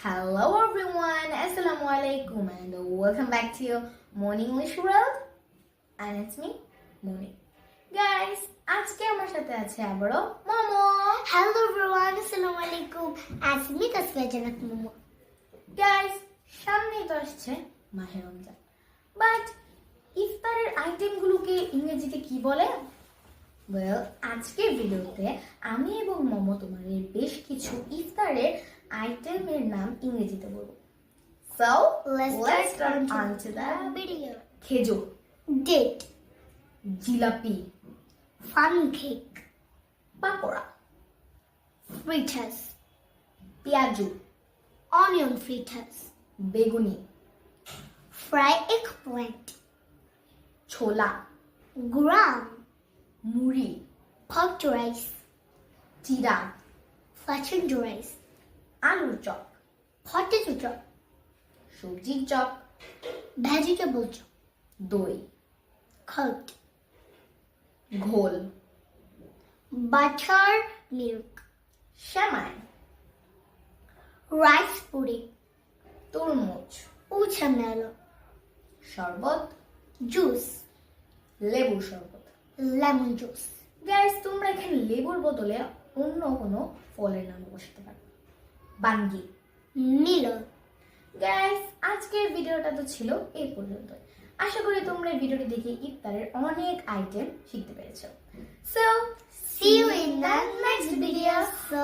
Hello everyone, Assalamu alaikum and welcome back to your Morning English World. And it's me, Moni. Guys, আজকে আমার সাথে আছে আবারও momo. Hello everyone আসসালামু আলাইকুম আসমি তাসফিয়া জানাত মোমো গাইস সামনেই তো আসছে মাহে রমজান। বাট ইফতারের আইটেমগুলোকে ইংরেজিতে কি বলে? ওয়েল আজকের ভিডিওতে আমি এবং মোমো তোমাদের বেশ কিছু ইফতারের আইটেমের নাম ইংরেজিতে বলব। So Let's let's start on to the video খেজুর date jalebi fun cake pakora fritters পেঁয়াজু অনিয়ন ফ্রিটাস বেগুনি ফ্রাই এগ প্ল্যান্ট ছোলা গ্রাম মুড়ি পপড রাইস চিরা ফ্ল্যাটেন্ড রাইস আলুর চপ পটেটো চপ, সবজির চপ ভেজিটেবল চপ দই কার্ড ঘোল বাটার মিল্ক, শ্যামাই, রাইস পুডিং তরমুজ উচামেলো শরবত, জুস, লেবুর শরবত, লেমন জুস। গাইস তোমরা এখানে লেবুর বদলে অন্য কোনো ফলের নাম বসাতে পারো বাঙ্গি নীল। গ্যাস আজকের ভিডিওটা তো ছিল এই পর্যন্ত আশা করি তোমরা এই ভিডিওটি দেখে ইফতারের অনেক আইটেম শিখতে পেরেছ। So see you in the next video so So,